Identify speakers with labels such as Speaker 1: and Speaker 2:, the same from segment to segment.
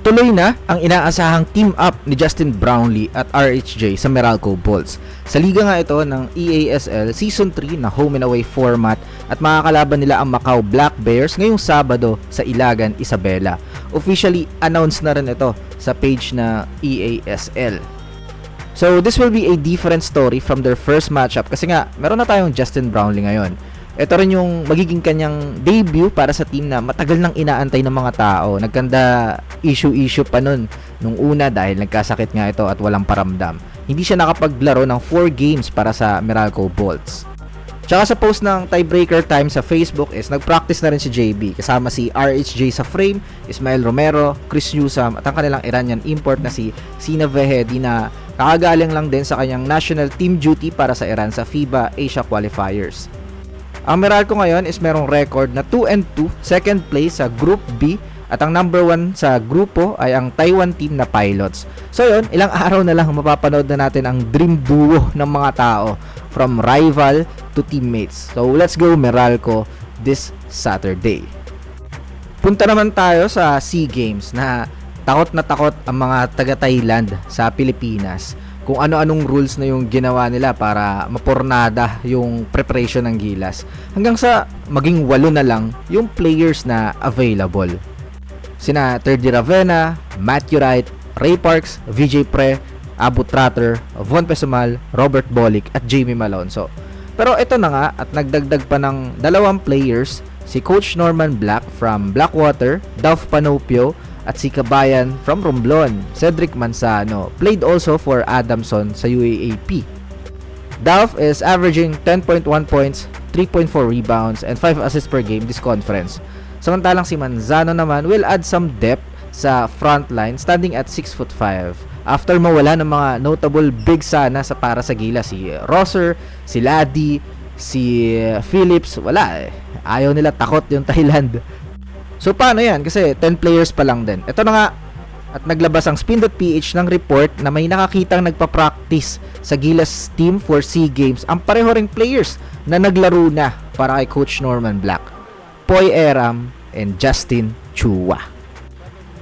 Speaker 1: Tuloy na ang inaasahang team up ni Justin Brownlee at RHJ sa Meralco Bulls. Sa liga nga ito ng EASL Season 3 na home and away format at makakalaban nila ang Macau Black Bears ngayong Sabado sa Ilagan, Isabela. Officially announced na rin ito sa page na EASL. So this will be a different story from their first matchup kasi nga meron na tayong Justin Brownlee ngayon. Ito rin yung magiging kanyang debut para sa team na matagal nang inaantay ng mga tao. Nagkanda issue-issue pa nun nung una dahil nagkasakit nga ito at walang paramdam. Hindi siya nakapaglaro ng 4 games para sa Meralco Bolts. Tsaka sa post ng tiebreaker time sa Facebook is nag-practice na rin si JB kasama si RHJ sa frame, Ismael Romero, Chris Newsam at ang kanilang Iranian import na si Sina Vehedi na kakagaling lang din sa kanyang national team duty para sa Iran sa FIBA Asia Qualifiers. Ang Meralco ngayon is merong record na 2 and 2, second place sa Group B at ang number 1 sa grupo ay ang Taiwan team na Pilots. So yun, ilang araw na lang mapapanood na natin ang dream duo ng mga tao from rival to teammates. So let's go Meralco this Saturday. Punta naman tayo sa SEA Games na takot na takot ang mga taga Thailand sa Pilipinas kung ano-anong rules na yung ginawa nila para mapornada yung preparation ng gilas hanggang sa maging walo na lang yung players na available. Sina Terdy Ravena, Matthew Wright, Ray Parks, VJ Pre, Abu Trotter, Von Pesumal, Robert Bolick at Jamie Malonzo. Pero ito na nga at nagdagdag pa ng dalawang players si Coach Norman Black from Blackwater, Duff Panopio at si Kabayan from Romblon, Cedric Manzano, played also for Adamson sa UAAP. Duff is averaging 10.1 points, 3.4 rebounds, and 5 assists per game this conference. Samantalang si Manzano naman will add some depth sa front line standing at 6 foot 5 after mawala ng mga notable big sana sa para sa gila si Rosser, si Ladi, si Phillips, wala eh. Ayaw nila takot yung Thailand. So paano yan? Kasi 10 players pa lang din. Ito na nga at naglabas ang Spin.ph ng report na may nakakitang nagpa-practice sa Gilas team for SEA Games ang pareho ring players na naglaro na para kay Coach Norman Black. Poy Eram and Justin Chua.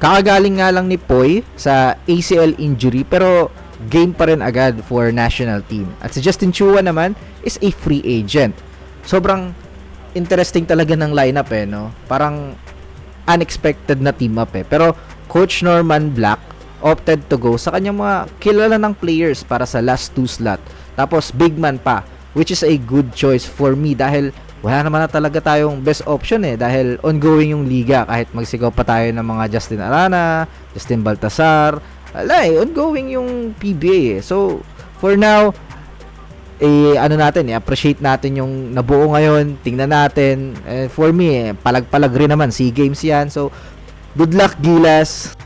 Speaker 1: Kakagaling nga lang ni Poy sa ACL injury pero game pa rin agad for national team. At si Justin Chua naman is a free agent. Sobrang interesting talaga ng lineup eh, no? Parang unexpected na team up eh. Pero Coach Norman Black opted to go sa kanyang mga kilala ng players para sa last two slot. Tapos big man pa, which is a good choice for me dahil wala naman na talaga tayong best option eh dahil ongoing yung liga kahit magsigaw pa tayo ng mga Justin Arana, Justin Baltasar, wala eh, ongoing yung PBA eh. So, for now, eh, ano natin, eh, appreciate natin yung nabuo ngayon, tingnan natin. Eh, for me, eh, palag-palag rin naman, SEA Games yan. So, good luck, Gilas.